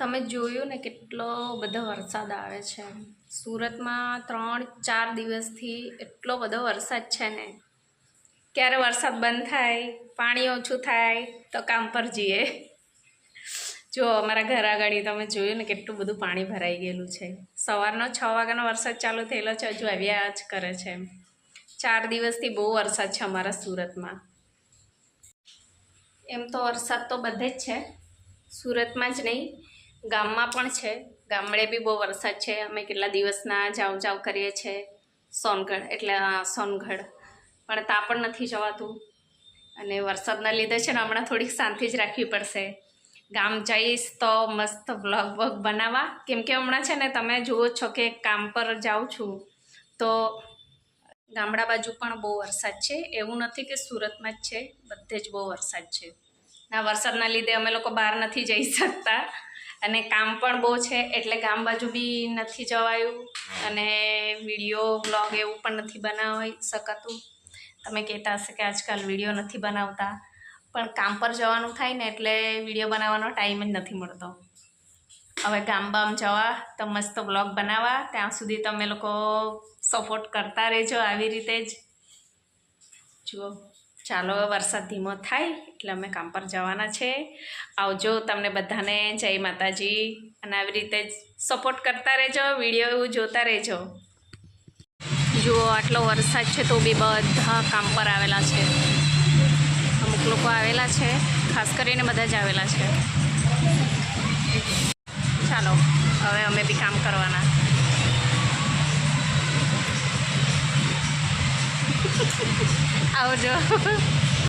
તમે જોયું ને કેટલો બધો વરસાદ આવે છે. સુરતમાં ત્રણ, ચાર દિવસથી એટલો બધો વરસાદ છે ને. ક્યારે વરસાદ બંધ થાય, પાણી ઓછું થાય, તો કામ પર જઈએ. જો અમારા ઘર આગળ તમે જોયું ને કેટલું બધું પાણી ભરાઈ ગયેલું છે. સવારનો છ વાગ્યાનો વરસાદ ચાલુ થયેલો છે, હજુ આવ્યા જ કરે છે. ચાર દિવસથી બહુ વરસાદ છે અમારા સુરતમાં. એમ તો વરસાદ તો બધે જ છે. સુરતમાં જ નહીં. ગામમાં પણ છે. ગામડે બી બહુ વરસાદ છે. અમે કેટલા દિવસના જાવ જાવ કરીએ છીએ સોનગઢ, એટલે સોનગઢ. પણ ત્યાં પણ નથી જવાતું. અને વરસાદના લીધે છે ને હમણાં થોડીક શાંતિ જ રાખવી પડશે. ગામ જઈશ તો મસ્ત વ્લોગ વોગ બનાવવા. કેમ કે હમણાં છે ને તમે જુઓ છો કે કામ પર જાઉં છું. તો ગામડા બાજુ પણ બહુ વરસાદ છે. એવું નથી કે સુરતમાં જ છે. બધે જ બહુ વરસાદ છે. ના, વરસાદના લીધે અમે લોકો બહાર નથી જઈ શકતા. અને કામ પણ બહુ છે એટલે ગામ બાજુ બી નથી જવાયું. અને વીડિયો બ્લોગ એવું પણ નથી બનાવી શકાતું. તમે કહેતા હશે કે આજકાલ વીડિયો નથી બનાવતા. પણ કામ પર જવાનું થાય ને એટલે વીડિયો બનાવવાનો ટાઈમ જ નથી મળતો. હવે ગામ બામ જવા તો મસ્ત બ્લોગ બનાવવા ત્યાં સુધી તમે લોકો સપોર્ટ કરતા રહેજો આવી રીતે જ. જુઓ. ચાલો વરસાદ ધીમો થાય એટલે અમે કામ પર જવાના છે. આવજો તમને બધાને જય માતાજી. અને આવી રીતે સપોર્ટ કરતા રહેજો વીડિયો જોતા રહેજો. જુઓ આટલો વરસાદ છે તો બી બધા કામ પર આવેલા છે. અમુક લોકો આવેલા છે, ખાસ કરીને બધા જ આવેલા છે. ચાલો, હવે અમે બી કામ કરવાના. આવજો.